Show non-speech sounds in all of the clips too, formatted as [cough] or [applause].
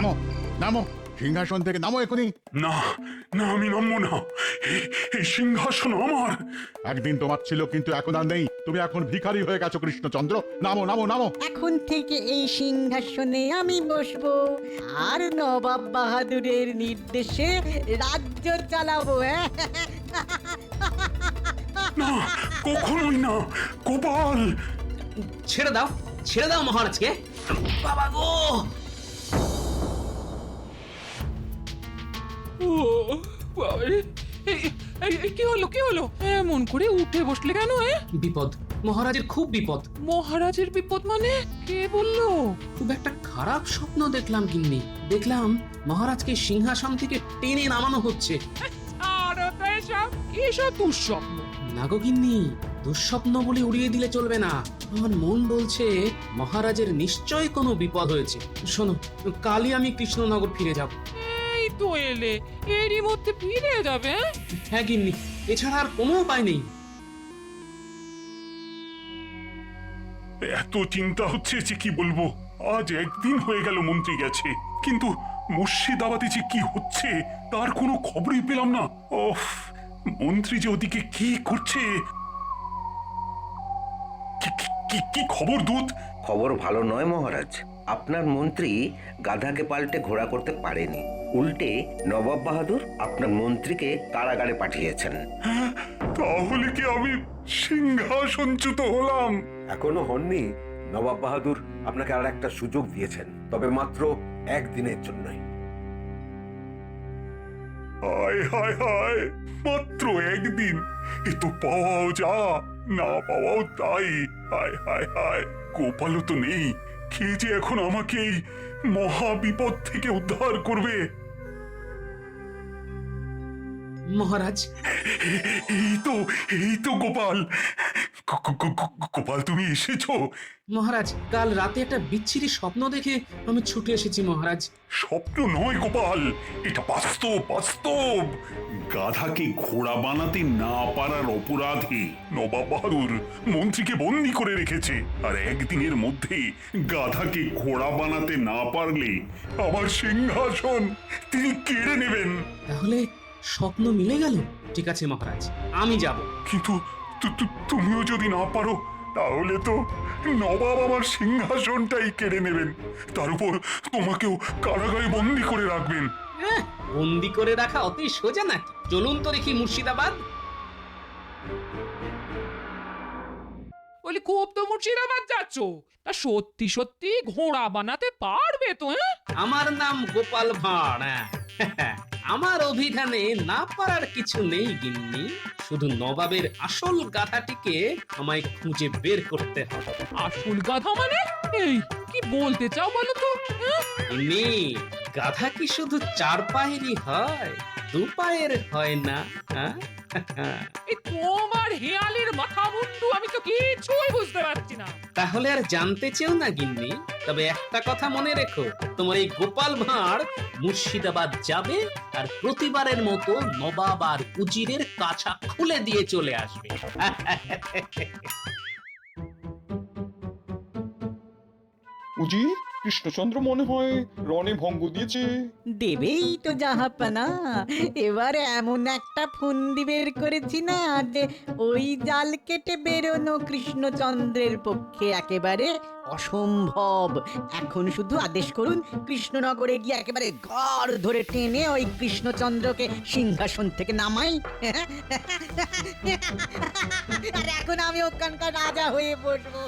নামো নামো সিংহাসন থেকে নামো এখনই। না না আমি নামবো না। এই- এই সিংহাসন আমার। একদিন তোমার ছিল কিন্তু এখন আর নেই। তুমি এখন ভিখারি হয়ে গেছো কৃষ্ণচন্দ্র। নামো নামো নামো। এখন থেকে এই সিংহাসনে আমি বসবো। আর নবাব বাহাদুরের নির্দেশে রাজ্য চালাবো হ্যাঁ? না কখনোই না। গোপাল! ছেড়ে দাও ছেড়ে দাও মহারাজকে। বাবা গো! ও বাবারে। কি হলো কি হলো? এমন করে উঠে বসলে কেন এ? বিপদ। মহারাজের খুব বিপদ। মহারাজের বিপদ মানে? কে বলল? খুব একটা খারাপ স্বপ্ন দেখলাম গিন্নি। দেখলাম মহারাজকে সিংহাসন থেকে টেনে নামানো হচ্ছে। আর এসব এসব দুঃস্বপ্ন? নাগো গিন্নি দুঃস্বপ্ন বলে উড়িয়ে দিলে চলবে না। আমার মন বলছে মহারাজের নিশ্চয় কোনো বিপদ হয়েছে। শোনো কালই আমি কৃষ্ণনগর ফিরে যাব। তো এলে এরই মধ্যে ফিরে যাবে হ্যাঁ? হ্যাঁ গিন্নি এছাড়া আর কোনো উপায় নেই। এত চিন্তা হচ্ছে যে কি বলব? আজ একদিন হয়ে গেল মন্ত্রী গেছে কিন্তু মুর্শিদাবাদে যে কি হচ্ছে তার কোনো খবরই পেলাম না। ওফ মন্ত্রী যে ওদিকে কি করছে? কি- কি- কি- কি খবর দূত? খবর ভালো নয় মহারাজ। আপনার মন্ত্রী গাধাকে পাল্টে ঘোড়া করতে পারেনি। উল্টে নবাব বাহাদুর আপনার মন্ত্রীকে কারাগারে পাঠিয়েছেন। তাহলে কি আমি সিংহাসনচ্যুত হলাম? এখনও হননি। নবাব বাহাদুর আপনাকে আর একটা সুযোগ দিয়েছেন তবে মাত্র একদিনের জন্যই। হায় হায় হায় মাত্র একদিন। এ তো পাওয়াও যা না পাওয়াও তাই। হায় হায় হায় গোপালও তো নেই। কে যে এখন আমাকে এই মহা বিপদ থেকে উদ্ধার করবে? মহারাজ। এই তো এই তো গোপাল। গোপাল তুমি এসেছ? মহারাজ কাল রাতে একটা বিচ্ছিরি স্বপ্ন দেখে আমি ছুটে এসেছি মহারাজ। স্বপ্ন নয় গোপাল। এটা বাস্তব বাস্তব। গাধাকে ঘোড়া বানাতে না পারার অপরাধে। নবাব বাহাদুর মন্ত্রীকে বন্দি করে রেখেছে। আর একদিনের মধ্যে গাধাকে ঘোড়া বানাতে না পারলে আমার সিংহাসন তিনি কেড়ে নেবেন। তাহলে স্বপ্ন মিলে গেল? ঠিক আছে মহারাজ আমি যাব। কিন্তু তুমিও যদি না পারো তাহলে তো নবাব আমার সিংহাসনটাই কেড়ে নেবেন। তার উপর তোমাকেও কারাগারে বন্দি করে রাখবেন। হ্যাঁ, বন্দি করে রাখা অতি সোজা নাকি? চলুন তো দেখি মুর্শিদাবাদ। বলি খুব তো মুর্শিদাবাদ যাচ্ছ? তা সত্যি সত্যি ঘোড়া বানাতে পারবে তো হ্যাঁ? আমার নাম গোপাল ভাঁড় হ্যাঁ। আমার অভিধানে না পারার কিছু নেই গিন্নি শুধু নবাবের আসল গাধাটিকে আমায় খুঁজে বের করতে হবে আসল গাধা মানে এই কি বলতে চাও বলো তো হ্যাঁ? গিন্নি গাধা কি শুধু চার পায়েরই হয় দু পায়ের হয় না হ্যাঁ? এই তোমার হেয়ালির মাথা মুন্ডু আমি তো কিছুই বুঝতে পারছি না। তাহলে আর জানতে চেও না গিন্নি। তবে একটা কথা মনে রেখো তোমার এই গোপাল ভাঁড় মুর্শিদাবাদ যাবে আর প্রতিবারের মতো নবাব আর উজিরের কাছা খুলে দিয়ে চলে আসবে। উজি কৃষ্ণচন্দ্র মনে হয় রণে ভঙ্গ দিয়েছে। দেবেই তো জাহাপানা এবার এমন একটা ফন্দি বের করেছি না যে ওই জাল কেটে বেরোনো কৃষ্ণচন্দ্রের পক্ষে একেবারে অসম্ভব। এখন শুধু আদেশ করুন কৃষ্ণনগরে গিয়ে একেবারে গড় ধরে টেনে ওই কৃষ্ণচন্দ্রকে সিংহাসন থেকে নামাই। আর এখন আমি ওখানকার রাজা হয়ে বসবো।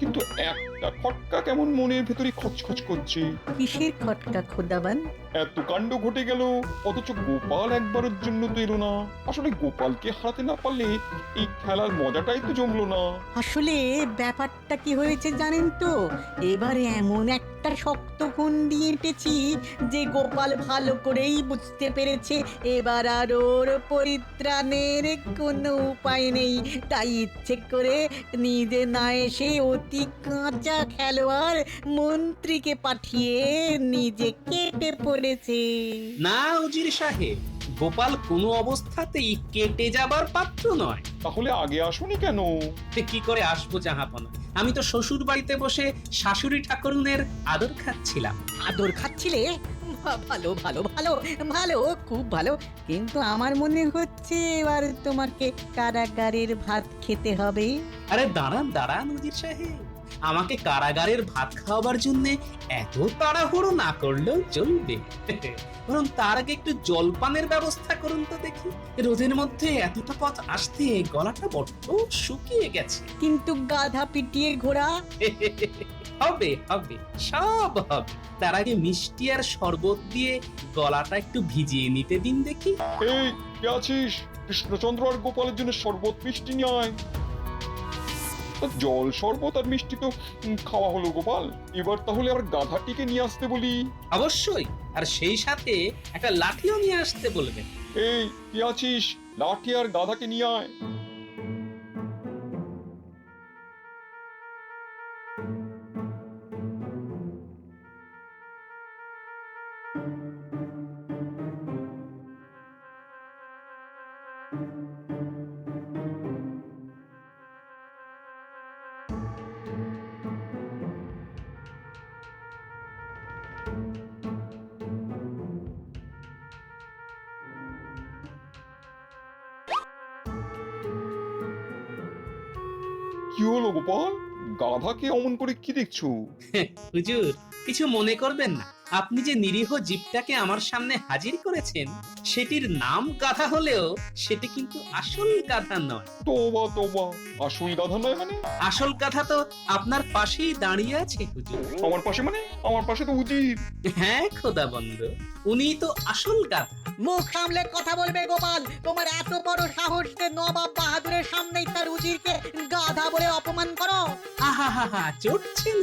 কিন্তু একটা খটকা কেমন মনের ভেতরে খচখচ করছে? কিসের খটকা খোদাবান? এত কাণ্ড ঘটে গেল অথচ গোপাল একবারের জন্য তো এলো না। আসলে গোপালকে হারাতে না পারলে এই খেলার মজাটাই তো জমলো না। আসলে ব্যাপারটা কি হয়েছে জানেন তো? এবারে এমন একটা শক্ত ফন্দি এঁটেছি যে গোপাল ভালো করেই বুঝতে পেরেছে এবার আর ওর পরিত্রাণের কোনো উপায় নেই। তাই ইচ্ছে করে নিজে না এসে অতি কাঁচা খেলোয়াড় মন্ত্রীকে পাঠিয়ে নিজে কেটে পড়েছে। না উজির সাহেব। গোপাল কোনো অবস্থাতেই কেটে যাবার পাত্র নয়। তাহলে আগে আসুনি কেন? তে কি করে আসব জাহাপনা? আমি তো শ্বশুর বাড়িতে বসে শাশুড়ি ঠাকুরনের আদর খাচ্ছিলাম। আদর খাচ্ছিলে? ভা- ভালো ভালো ভালো ভালো খুব ভালো। কিন্তু আমার মনে হচ্ছে এবার তোমাকে কারাগারের ভাত খেতে হবে। আরে দাঁড়ান দাঁড়ান উজির সাহেব। আমাকে কারাগারের ভাত খাওয়াবার জন্য এত তাড়াহুড়ো না করলেও চলবে। বরং তার আগে একটু জলপানের ব্যবস্থা করুন তো দেখি। রোদের মধ্যে এতটা পথ আসতে গলাটা বড্ড শুকিয়ে গেছে। কিন্তু গাধা পিটিয়ে ঘোড়া। হবে হবে সব হবে। তার আগে মিষ্টি আর শরবত দিয়ে গলাটা একটু ভিজিয়ে নিতে দিন দেখি। এই কে আছিস? কৃষ্ণচন্দ্র আর গোপালের জন্য শরবত মিষ্টি নিয়ে জল শরবত আর মিষ্টি তো উম, খাওয়া হলো গোপাল। এবার তাহলে আবার গাধাটিকে নিয়ে আসতে বলি। অবশ্যই। আর সেই সাথে একটা লাঠিও নিয়ে আসতে বলবেন এই কি আছিস? লাঠি আর গাধাকে নিয়ে আয়। গাধাকে অমন করে কি দেখছ? [laughs] হুজুর, কিছু মনে করবেন না। আপনি যে নিরীহ জীবটাকে আমার সামনে হাজির করেছেন সেটির নাম গাধা হলেও সেটি কিন্তু আসল গাধা নয়। তোবা তোবা। আসল গাধা নয় মানে? আসল গাধা তো আপনার পাশেই দাঁড়িয়ে আছে হুজুর। আমার পাশে মানে? আমার পাশে তো উজির। হ্যাঁ খোদা বন্ধ উনি তো আসল গাধা। মুখ সামলে কথা বলবে গোপাল। তোমার এত বড় সাহস যে নবাব বাহাদুরের সামনেই তার উজিরকে গাধা বলে অপমান করো? আহা হা হা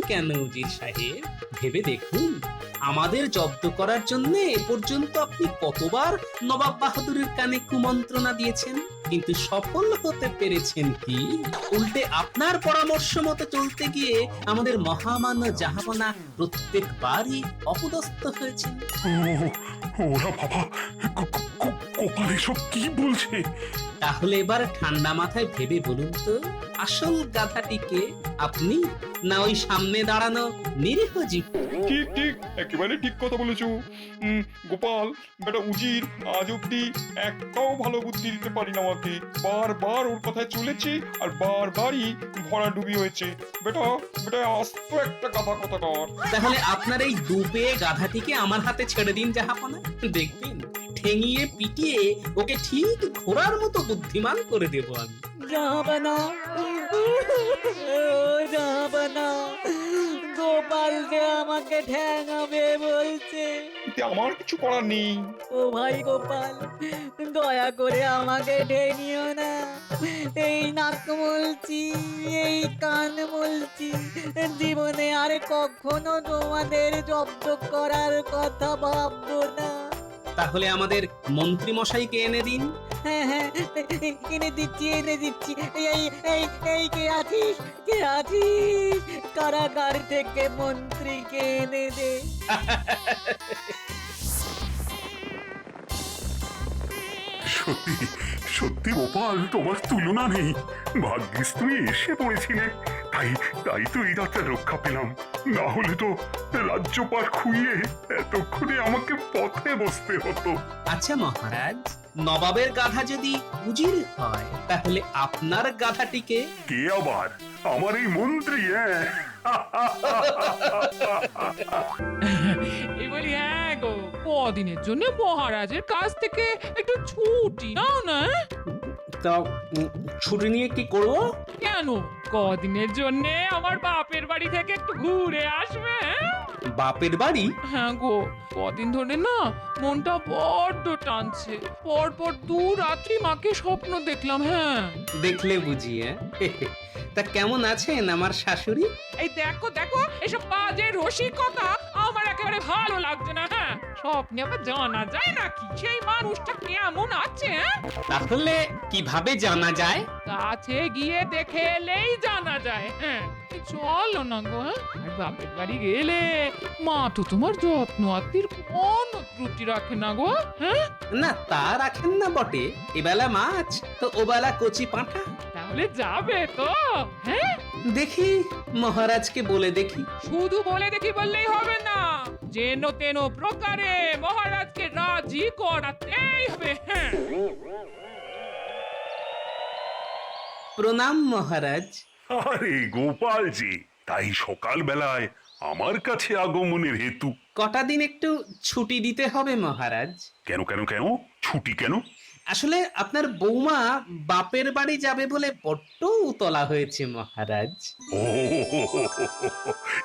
কেন উজির সাহেব? ভেবে দেখুন আমাদের জব্দ করার জন্য এ পর্যন্ত আপনি কতবার নবাব বাহাদুরের কানে কুমন্ত্রণা দিয়েছেন কিন্তু সফল হতে পেরেছেন কি? উল্টে আপনার পরামর্শ মতো চলতে গিয়ে আমাদের মহামান্য জাহাপনা প্রত্যেকবারই অপদস্থ হয়েছেন। ও ওরা বাবা গোপাল এসব কি বলছে? তাহলে এবার ঠান্ডা মাথায় ভেবে বলুন তো। আসল গাথাটিকে আপনি না ওই সামনে দাঁড়ানো নিরীহ জীব। ঠিক ঠিক একেবারে ঠিক কথা বলেছ। উম, গোপাল বেটা উজির আজ অব্দি একটাও ভালো বুদ্ধি দিতে পারি না আমাকে। বারবার ওর কথায় চলেছে আর বারবারই ভরা ডুবি হয়েছে। বেটা বেটা আস্ত একটা গাধা কথা কর তাহলে আপনার এই ডুবে গাধাটিকে আমার হাতে ছেড়ে দিন জাহাপনা দেখবেন ঠেঙিয়ে পিটিয়ে ওকে ঠিক ঘোড়ার মতো বুদ্ধিমান করে দেব আমি। জাহাবানা ও জাহাবানা গোপাল যে আমাকে ঠ্যাঙাবে বলছে। এতে আমার কিছু করার নেই। ও ভাই গোপাল দয়া করে আমাকে ঢেনিও না। এই নাক মলছি এই কান মলছি জীবনে আর কখনো তোমাদের জব্দ করার কথা ভাববো না। তাহলে আমাদের মন্ত্রী মশাইকে এনে দিন। হ্যাঁ হ্যাঁ এনে দিচ্ছি এনে দিচ্ছি। এই এই এই কে আছিস? কে আছিস? কারাগার থেকে মন্ত্রীকে এনে দে। সত্যি সত্যি গোপাল তোমার তুলনা নেই। ভাগ্যিস তুমি এসে পড়েছিলে। তাই তাই তো এই রাতটা রক্ষা পেলাম। না হলে তো রাজ্যপাট খুইয়ে এতক্ষণে আমাকে পথে বসতে হতো। আচ্ছা মহারাজ নবাবের গাধা যদি উজির হয় তাহলে আপনার গাধাটিকে কে আবার? আমার এই মন্ত্রী হ্যাঁ। এই বলি হ্যাঁ গো কদিনের জন্য মহারাজের কাছ থেকে একটু ছুটি নাও না হ্যাঁ? তা ছুটি নিয়ে কি করব? কেন? কদিনের জন্য আমার বাপের বাড়ি থেকে একটু ঘুরে আসবে হ্যাঁ? বাপের বাড়ি? হ্যাঁ গো কদিন ধরে না মনটা বড্ড টানছে। পর পর দু রাত্রি মাকে স্বপ্ন দেখলাম হ্যাঁ। দেখলে বুঝি হ্যাঁ? [laughs] তা কেমন আছেন আমার শাশুড়ি? এই দেখো দেখো এসব বাজে রসিকতা আমার একেবারে ভালো লাগছে না হ্যাঁ? স্বপ্নে আবার জানা যায় নাকি সেই মানুষটা কেমন আছে হ্যাঁ? তাহলে কীভাবে জানা যায়? কাছে গিয়ে দেখে এলেই জানা যায় হ্যাঁ? চলো না গো হ্যাঁ? আর বাপের বাড়ি গেলে মা তো তোমার যত্ন আত্মীর কোনো ত্রুটি রাখে না গো হ্যাঁ? না তা রাখেন না বটে। এবেলা মাছ তো ওবেলা কচি পাঁঠা। তাহলে যাবে তো হ্যাঁ? দেখি মহারাজকে বলে দেখি। শুধু বলে দেখি বললেই হবে না যেন তেন প্রকারে মহারাজকে রাজি করাতেই হবে হ্যাঁ? প্রণাম মহারাজ। আরে গোপাল জি তাই সকাল বেলায় আমার কাছে আগমনের হেতু। কটা দিন একটু ছুটি দিতে হবে মহারাজ। কেন কেন কেন? ছুটি কেন? আসলে আপনার বৌমা বাপের বাড়ি যাবে বলে বড্ড উতলা হয়েছে মহারাজ। ও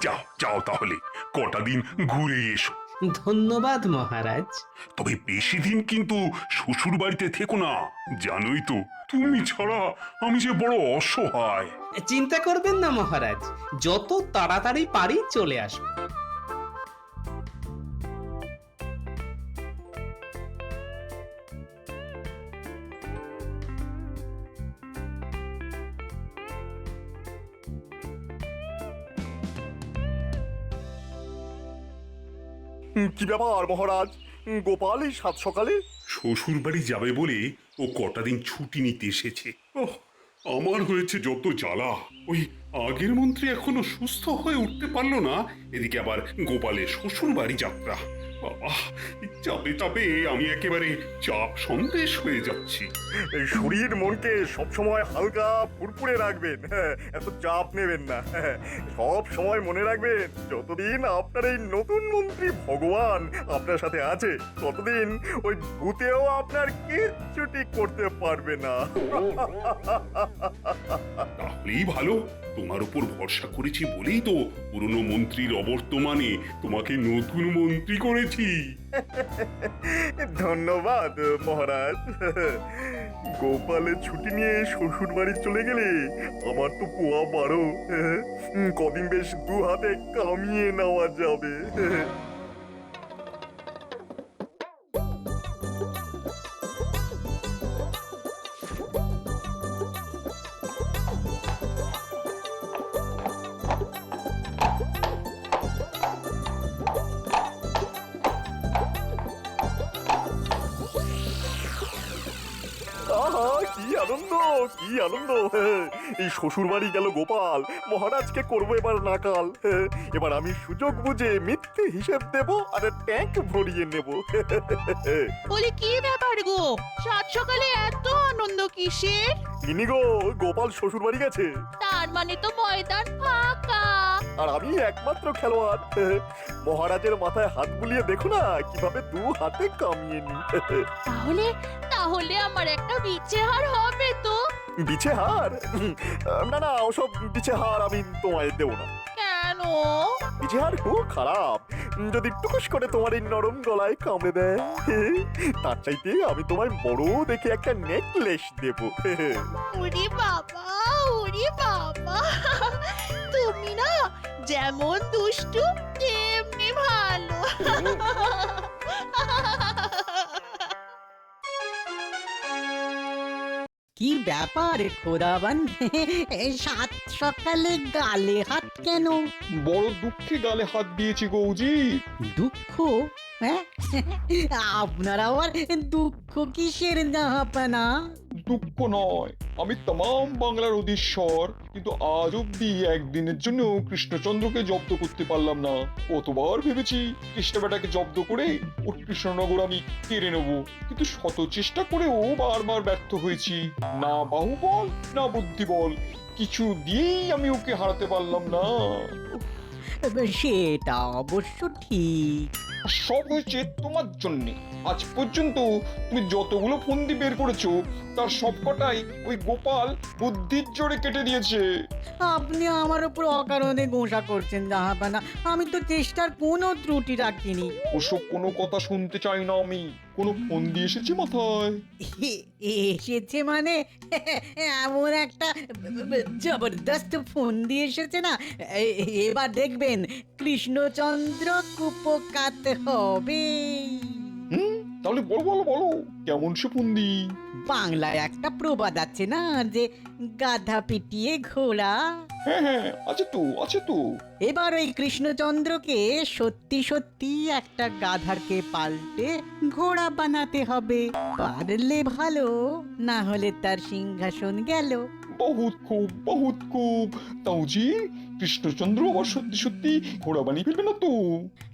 যাও যাও তাহলে কটা দিন ঘুরে এসো। ধন্যবাদ মহারাজ। তবে বেশি দিন কিন্তু শ্বশুর বাড়িতে থেকো না জানোই তো তুমি ছাড়া আমি যে বড় অসহায়। চিন্তা করবেন না মহারাজ যত তাড়াতাড়ি পারি চলে আসব। কি ব্যাপার, মহারাজ? গোপাল এই সাত সকালে? শ্বশুর বাড়ি যাবে বলে ও কটা দিন ছুটি নিতে এসেছে। ওহ, আমার হয়েছে যত জ্বালা। ওই আগের মন্ত্রী এখনও সুস্থ হয়ে উঠতে পারল না। এদিকে আবার গোপালের শ্বশুর বাড়ি যাত্রা। চাপে চাপে আমি একেবারে চাপ সন্দেশ হয়ে যাচ্ছি। শরীর মনকে সবসময় হালকা ফুরফুরে রাখবেন। হ্যাঁ, এত চাপ নেবেন না। হ্যাঁ, সব সময় মনে রাখবেন যতদিন আপনার এই নতুন মন্ত্রী ভগবান আপনার সাথে আছে ততদিন ওই ভূতেও আপনার কিচ্ছুটি করতে পারবে না। তাহলেই ভালো। তোমার উপর ভরসা করেছি বলেই তো পুরনো মন্ত্রীর অবর্তমানে তোমাকে নতুন মন্ত্রী করেছি। [laughs] ধন্যবাদ, মহারাজ। [laughs] গোপালের ছুটি নিয়ে শ্বশুর বাড়ি চলে গেলে আমার তো পোয়া বারো। [laughs] কদিন বেশ দু হাতে কামিয়ে নেওয়া যাবে। কি আনন্দ এই শ্বশুর বাড়ি গেল গোপাল মহারাজকে করব এবার নাকাল এবার আমি সুযোগ বুঝে মিথ্যে হিসেব দেব আর ট্যাঙ্ক ভরিয়ে নেব বলি কি ব্যাপার গো? সাত সকালে এত আনন্দ কিসের? তিনি গো গোপাল শ্বশুর বাড়ি গেছে। তার মানে তো ময়দান ফাঁকা। আর আমি একমাত্র খেলোয়াড় মহারাজের মাথায় হাত বুলিয়ে দেখো না কীভাবে দু হাতে কামিয়ে নি তাহলে তাহলে আমার একটা বিচে হার হবে তো। বিছে হার না না ওসব বিছে হার আমি তোমায় দেবো না। কেন? বিছে হার খুব খারাপ। যদি টুকুস করে তোমার এই নরম গলায় কামড়ে দেয় তার চাইতে আমি তোমায় বড় দেখে একটা নেকলেস দেবো। উরি বাবা উরি বাবা। তুমি না যেমন দুষ্টু তেমনি ভালো। কি ব্যাপার খোদাবান সাত সকালে গালে হাত কেন? বড় দুঃখে গালে হাত দিয়েছি গৌজি। দুঃখ? হ্যাঁ? আপনার আবার দুঃখ কিসের জাহাপানা দুঃখ নয় আমি তাম বাংলার অধীশ্বর, কিন্তু আজ অব্দি একদিনের জন্য কৃষ্ণচন্দ্রকে জব্দ করতে পারলাম না। কতবার ভেবেছি কৃষ্ণ বেটাকে জব্দ করে ওর কৃষ্ণনগর আমি কেড়ে নেব, কিন্তু শত চেষ্টা করেও বারবার ব্যর্থ হয়েছি। না বাহুবল, না বুদ্ধিবল, কিছু দিয়েই আমি ওকে হারাতে পারলাম না। সেটা অবশ্য ঠিক। সব হয়েছে তোমার জন্য। আজ পর্যন্ত তুমি যতগুলো ফন্দি বের করেছ তার সবকটাই ওই গোপাল বুদ্ধির জোরে কেটে দিয়েছে। আপনি আমার উপর অকারণে গোসা করছেন জাহাপানা। আমি তো চেষ্টার কোনো ত্রুটি রাখিনি। ওসব কোনো কথা শুনতে চাই না আমি। কোনো ফন্দি এসেছে মাথায়? এসেছে মানে? এমন একটা জবরদস্ত ফোন দিয়ে এসেছে না? এবার দেখবেন কৃষ্ণচন্দ্র কুপকাত হবে। হুম? তাহলে বলো বলো বলো কেমন সে ফন্দি বাংলায় একটা প্রবাদ আছে না যে গাধা পিটিয়ে ঘোড়া। হ্যাঁ হ্যাঁ আছে তো আছে তো। এবার ওই কৃষ্ণচন্দ্রকে সত্যি সত্যি একটা গাধাকে পাল্টে ঘোড়া বানাতে হবে। পারলে ভালো না হলে তার সিংহাসন গেল। বহুত খুব বহুত খুব। তাওজি কৃষ্ণচন্দ্র আবার সত্যি সত্যি ঘোড়া বানিয়ে ফেলবে না তো?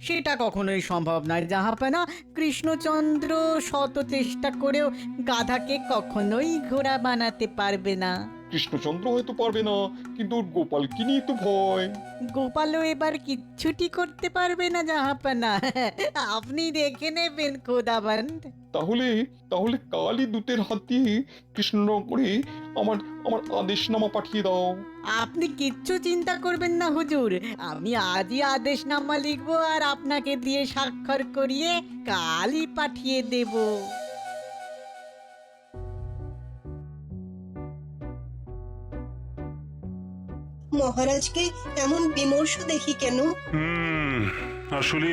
সেটা কখনোই সম্ভব নয়, জাহাপানা। কৃষ্ণচন্দ্র শত চেষ্টা করেও গাধাকে কখনোই ঘোড়া বানাতে পারবে না। কৃষ্ণচন্দ্র হয়তো পারবে না কিন্তু ওর গোপালকে নিয়ে তো ভয়। গোপালও এবার কিচ্ছুটি করতে পারবে না জাহাপানা। [laughs] আপনি দেখে নেবেন খোদাবান্দ। তাহলে তাহলে কালই দূতের হাত দিয়ে কৃষ্ণনগরে আমার আমার আদেশনামা পাঠিয়ে দাও। আপনি কিচ্ছু চিন্তা করবেন না হুজুর। আমি আজই আদেশনামা লিখব আর আপনাকে দিয়ে স্বাক্ষর করিয়ে কালই পাঠিয়ে দেব। মহারাজকে এমন বিমর্ষ দেখি কেন? হুম আসলে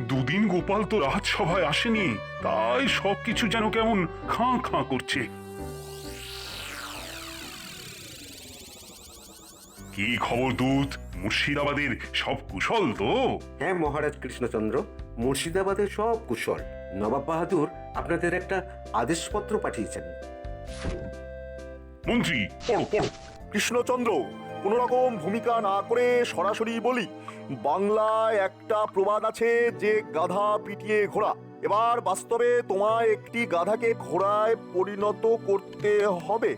দুদিন গোপাল তো রাজসভায় আসেনি তাই সবকিছু যেন কেমন খাঁ খাঁ করছে। কি খবর দূত? মুর্শিদাবাদের সব কুশল তো? হ্যাঁ মহারাজ কৃষ্ণচন্দ্র মুর্শিদাবাদের সব কুশল। নবাব বাহাদুর আপনাদের একটা আদেশপত্র পাঠিয়েছেন। মন্ত্রী পড়ো পড়ো। কৃষ্ণচন্দ্র কোনো রকম ভূমিকা না করে সরাসরি বলি, বাংলায় একটা প্রবাদ আছে যে গাধা পিটিয়ে ঘোড়া। এবার বাস্তবে তোমায় একটি গাধাকে ঘোড়ায় পরিণত করতে হবে।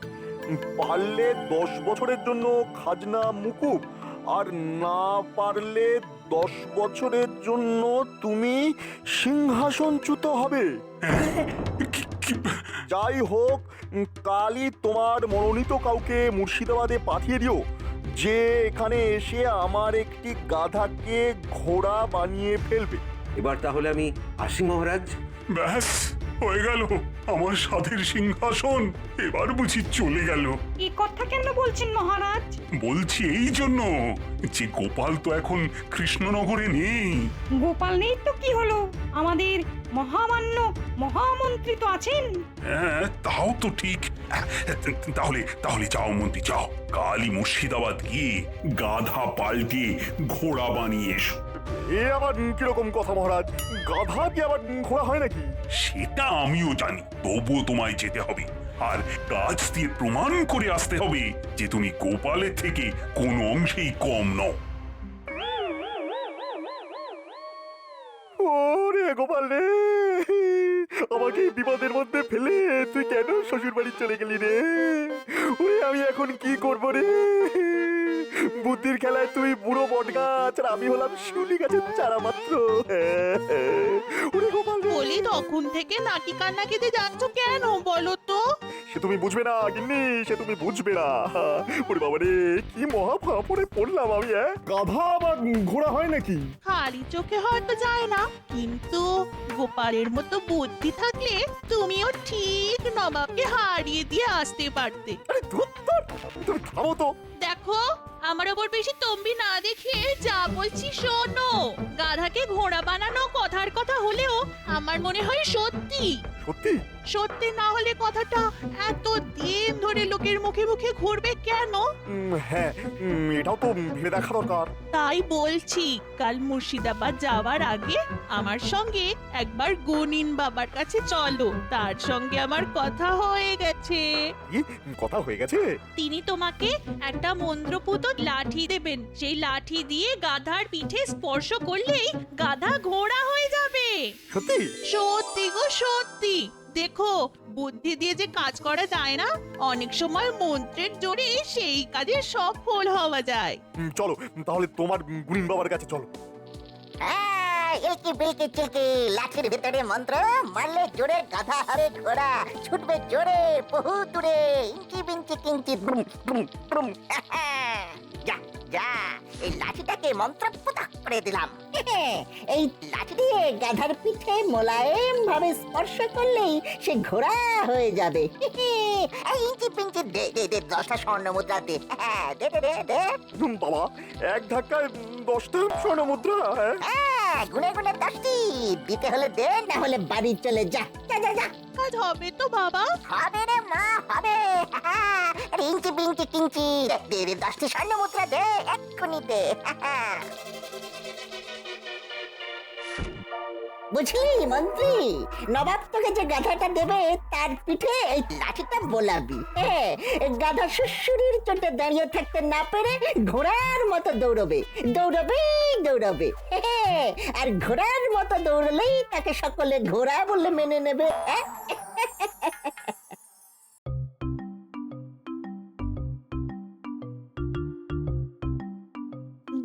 পারলে দশ বছরের জন্য খাজনা মুকুব, আর না পারলে দশ বছরের জন্য তুমি সিংহাসনচ্যুত হবে। যাই হোক, কালই তোমার মনোনীত কাউকে মুর্শিদাবাদে পাঠিয়ে দিও। যে এখানে এসে আমার একটি গাধাকে ঘোড়া বানিয়ে ফেলবে। এবার তাহলে আমি আসি মহারাজ। ব্যাস হয়ে গেল। আমার সাধের সিংহাসন এবার বুঝি চলে গেল। এ কথা কেন বলছেন মহারাজ? বলছি এই জন্য যে গোপাল তো এখন কৃষ্ণনগরে নেই। গোপাল নেই তো কি হলো? আমাদের মহামান্য মহামন্ত্রী তো আছেন। হ্যাঁ তাও তো ঠিক। [laughs] তাহলে তাহলে যাও মন্ত্রী যাও। কালই মুর্শিদাবাদ গিয়ে গাধা পাল্টে ঘোড়া বানিয়ে এসো। এ আবার কীরকম কথা মহারাজ? গাধা কি আবার ঘোড়া হয় নাকি? সেটা আমিও জানি তবুও তোমায় যেতে হবে। আর কাজ দিয়ে প্রমাণ করে আসতে হবে যে তুমি গোপালের থেকে কোনো অংশেই কম নও। ওরে গোপাল রে! আমাকে বিপদের মধ্যে ফেলে তুই কেন শ্বশুর বাড়ি চলে গেলি রে? ওরে, আমি এখন কি করব রে? বুদ্ধির খেলায় তুই বুড়ো বট গাছ আর আমি হলাম শিউলি গাছের চারা মাত্র। বলি, তখন থেকে নাকি কান্না কেঁদে যাচ্ছ কেন বলো তো? সে তুমি বুঝবে না গিন্নি সে তুমি বুঝবে না। ওরে বাবা রে কি মহা ফাঁপড়ে পড়লাম আমি হ্যাঁ গাধা আবার ঘোড়া হয় নাকি? খালি চোখে হয়তো যায় না কিন্তু গোপালের মতো বুদ্ধি থাকলে তুমিও ঠিক নবাবকে হারিয়ে দিয়ে আসতে পারতে। আরে ধুর, ধুর, তুমি থামো তো। দেখো আমার ওপর বেশি তম্বি না দেখে যা বলছি শোনো। গাধাকে ঘোড়া বানানো কথার কথা হলেও আমার মনে হয় সত্যি। সত্যি? সত্যি না হলে কথাটা এত দিন ধরে লোকের মুখে মুখে ঘুরবে কেন? উম, হ্যাঁ উম, এটাও তো ভেবে দেখা দরকার। তাই বলছি কাল মুর্শিদাবাদ যাওয়ার আগে আমার সঙ্গে একবার গনিন বাবার কাছে চলো। তার সঙ্গে আমার কথা হয়ে গেছে। কি? কথা হয়ে গেছে? তিনি তোমাকে একটা মন্ত্রপুত লাঠি দেবেন। সেই লাঠি দিয়ে গাধার পিঠে স্পর্শ করলেই গাধা ঘোড়া হয়ে যাবে। সত্যি? সত্যি গো সত্যি। দেখো বুদ্ধি দিয়ে যে কাজ করা যায় না অনেক সময় মন্ত্রের জোরে সেই কাজে সফল হওয়া যায়। চলো তাহলে তোমার গুণিন বাবার কাছে চলো। হিলকি বিলকি চিলকি লাঠির ভিতরে মন্ত্র মারলে জোরে গাধা হবে ঘোড়া ছুটবে জোরে বহু দূরে ইঞ্চি বিঞ্চি কিঞ্চি ব্রুম ব্রুম ব্রুম যা যা এই লাঠিটাকে মন্ত্রপুতক করে দিলাম। এই লাঠি দিয়ে গাধার পিঠে মোলায়েম ভাবে স্পর্শ করলেই সে ঘোড়া হয়ে যাবে। এই ইঞ্চি পিঞ্চি দে দে দে দশটা স্বর্ণ মুদ্রা দে। দে দে দে বাবা এক ধাক্কায় দশটা স্বর্ণ মুদ্রা হ্যাঁ? হ্যাঁ গুনে গুনে দশটি। দিতে হলে দে না হলে বাড়ি চলে যা। যা যা যা। কাজ হবে তো বাবা। হবে রে মা হবে। [laughs] রিঙ্কি বিঙ্কি কিঙ্কি কিঞ্চি দে দে দশটি স্বর্ণ মুদ্রা দে এক্ষুনি দে। [laughs] বুঝলি মন্ত্রী? নবাব তোকে যে গাধাটা দেবে তার পিঠে এই লাঠিটা বোলাবি। হ্যাঁ গাধা সুশুরির চোটে দাঁড়িয়ে থাকতে না পেরে ঘোড়ার মতো দৌড়বে। দৌড়বে দৌড়বে। হ্যাঁ, আর ঘোড়ার মতো দৌড়লেই তাকে সকলে ঘোড়া বলে মেনে নেবে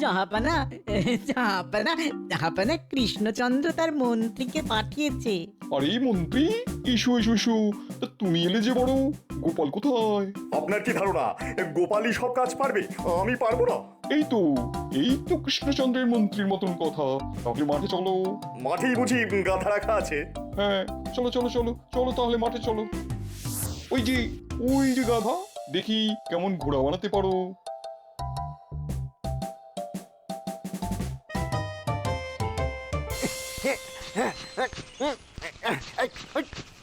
জাহাপানা জাহাপানা জাহাপানা কৃষ্ণচন্দ্র তার মন্ত্রীকে পাঠিয়েছে। আরে মন্ত্রী এসো এসো এসো। তা তুমি এলে যে বড় গোপাল কোথায়? আপনার কি ধারণা? গোপালই সব কাজ পারবে? আমি পারব না। এই তো এই তো কৃষ্ণচন্দ্রের মন্ত্রীর মতন কথা। তাহলে মাঠে চলো। মাঠেই বুঝি গাধা রাখা আছে। হ্যাঁ চলো চলো চলো চলো তাহলে মাঠে চলো। ওই যে ওই যে গাধা দেখি কেমন ঘোড়া বানাতে পারো।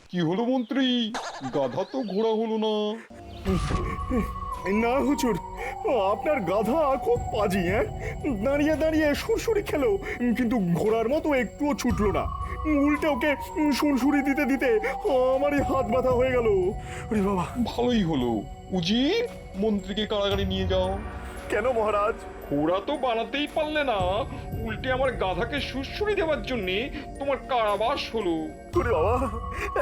কি হলো মন্ত্রী? গাধা তো ঘোড়া হলো না। না হুজুর। আপনার গাধা খুব পাজি হ্যাঁ? দাঁড়িয়ে দাঁড়িয়ে সুরসুরি খেলো কিন্তু ঘোড়ার মতো একটুও ছুটলো না। উল্টে ওকে সুরসুরি দিতে দিতে আমারই হাত ব্যথা হয়ে গেল। ওরে বাবা। ভালোই হলো। উজির মন্ত্রীকে কারাগারে নিয়ে যাও। কেন মহারাজ? ঘোড়া তো বানাতেই পারলে না। উল্টে আমার গাধাকে সুরসুরি দেওয়ার জন্যে তোমার কারাবাস হলো। ওরে বাবা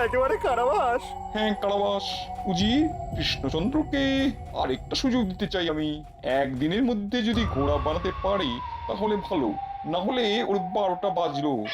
একেবারে কারাবাস। হ্যাঁ কারাবাস। উজি কৃষ্ণচন্দ্রকে আরেকটা সুযোগ দিতে চাই আমি। একদিনের মধ্যে যদি ঘোড়া বানাতে পারি তাহলে ভালো। না হলে ওর বারোটা বাজলো।